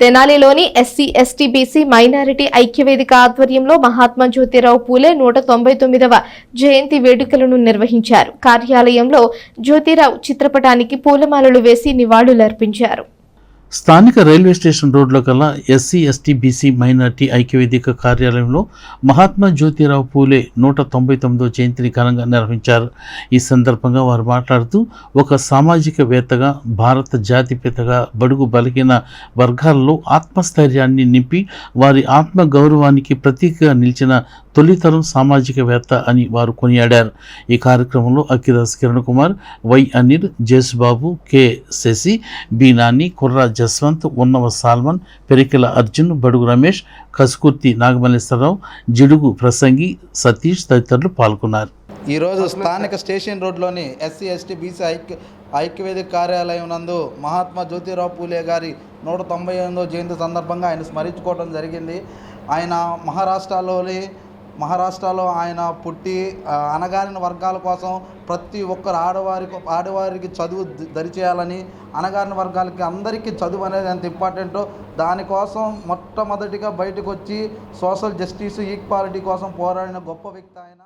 తెనాలిలోని SC ST BC minority ఐక్యవేదిక ఆధ్వర్యంలో మహాత్మా జ్యోతిరావు పూలే నూట తొంభై తొమ్మిదవ జయంతి వేడుకలను నిర్వహించారు. కార్యాలయంలో జ్యోతిరావు చిత్రపటానికి పూలమాలలు వేసి నివాళులర్పించారు. స్థానిక రైల్వే స్టేషన్ రోడ్లో కల్లా ఎస్సీ ఎస్టీ బీసీ మైనార్టీ ఐక్యవేదిక కార్యాలయంలో మహాత్మా జ్యోతిరావు పూలే నూట తొంభై తొమ్మిదో జయంతిని ఘనంగా నిర్వహించారు. ఈ సందర్భంగా వారు మాట్లాడుతూ ఒక సామాజికవేత్తగా భారత జాతిపితగా బడుగు బలిగిన వర్గాలలో ఆత్మస్థైర్యాన్ని నింపి వారి ఆత్మ గౌరవానికి ప్రతీకగా నిలిచిన తొలితరం సామాజికవేత్త అని వారు కొనియాడారు. ఈ కార్యక్రమంలో Akkidas Kiran Kumar Y Anil Jesubabu K Sasi B Nani Kurra Jaswanth Unnava Salmon Perikela Arjun Badugu Ramesh Kasukurthi Nagamalleswara Rao జిడుగు ప్రసంగి సతీష్ తదితరులు పాల్గొన్నారు. ఈరోజు స్థానిక స్టేషన్ రోడ్లోని ఎస్సీ ఎస్టీ బీసీ ఐక్య ఐక్యవేదిక కార్యాలయం నందు మహాత్మా జ్యోతిరావు పూలే గారి నూట తొంభై ఎనిమిదో జయంతి సందర్భంగా ఆయన స్మరించుకోవడం జరిగింది. ఆయన మహారాష్ట్రలోని మహారాష్ట్రలో ఆయన పుట్టి అనగారిన అణగారిన వర్గాల కోసం ప్రతి ఒక్కరు ఆడవారి ఆడవారికి చదువు దరిచేయాలని అణగారిన వర్గాలకి అందరికీ చదువు అనేది ఎంత ఇంపార్టెంటో దానికోసం మొట్టమొదటిగా బయటకు వచ్చి సోషల్ జస్టిస్ ఈక్వాలిటీ కోసం పోరాడిన గొప్ప వ్యక్తి ఆయన.